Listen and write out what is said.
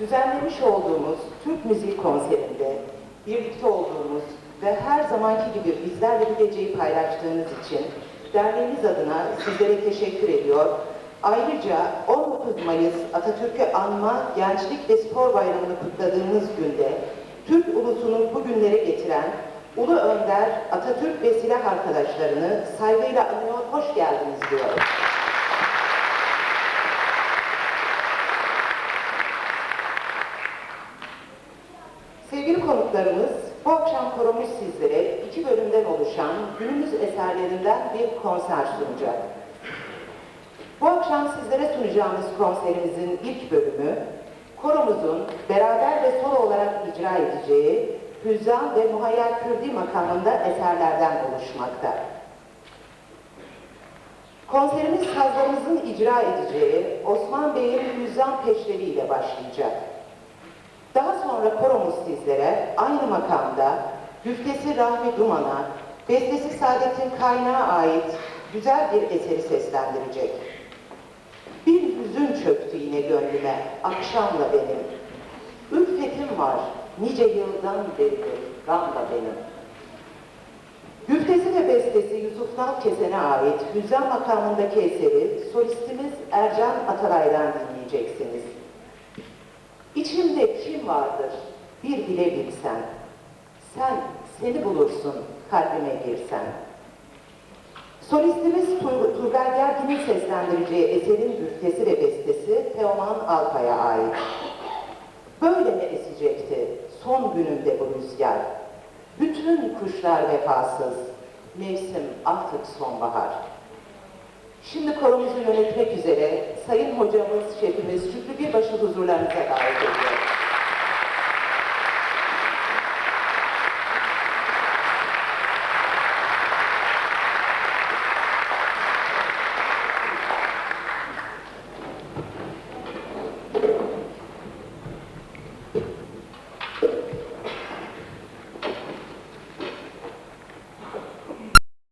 düzenlemiş olduğumuz Türk Müziği konserinde birlikte olduğumuz ve her zamanki gibi bizlerle bu geceyi paylaştığınız için derneğimiz adına sizlere teşekkür ediyor. Ayrıca 19 Mayıs Atatürk'ü anma Gençlik ve Spor Bayramı'nı kutladığımız günde Türk ulusunu bugünlere getiren Ulu Önder, Atatürk ve silah arkadaşlarını saygıyla anıyor, hoş geldiniz diyorum. Konuklarımız, bu akşam koromuz sizlere iki bölümden oluşan günümüz eserlerinden bir konser sunacak. Bu akşam sizlere sunacağımız konserimizin ilk bölümü, koromuzun beraber ve solo olarak icra edeceği Hüzzam ve Muhayyel Kürdi makamında eserlerden oluşmakta. Konserimiz sazlarımızın icra edeceği Osman Bey'in Hüzzam Peşrevi ile başlayacak. Daha sonra koromuz sizlere aynı makamda güftesi Rahmi Duman'a, bestesi Saadettin Kaynağı ait güzel bir eseri seslendirecek. Bir hüzün çöktü yine gönlüme, akşamla benim. Ülfetim var, nice yıldan beridir, gamla benim. Güftesi ve bestesi Yusuf Nal Kesen'e ait Hüzzam makamındaki eseri solistimiz Ercan Atalay'dan dinleyeceksiniz. İçimde vardır bir bile bilsen. Sen seni bulursun kalbime girsen. Solistimiz Tur Turgay Gergin'in seslendireceği eserin güftesi ve bestesi Teoman Alpay'a ait. Böyle mi esecekti son gününde bu rüzgar? Bütün kuşlar vefasız, mevsim artık sonbahar. Şimdi koromuzu yönetmek üzere Sayın Hocamız, Şefimiz Şükrü Birbaş'ı huzurlarınıza davet ediyorum.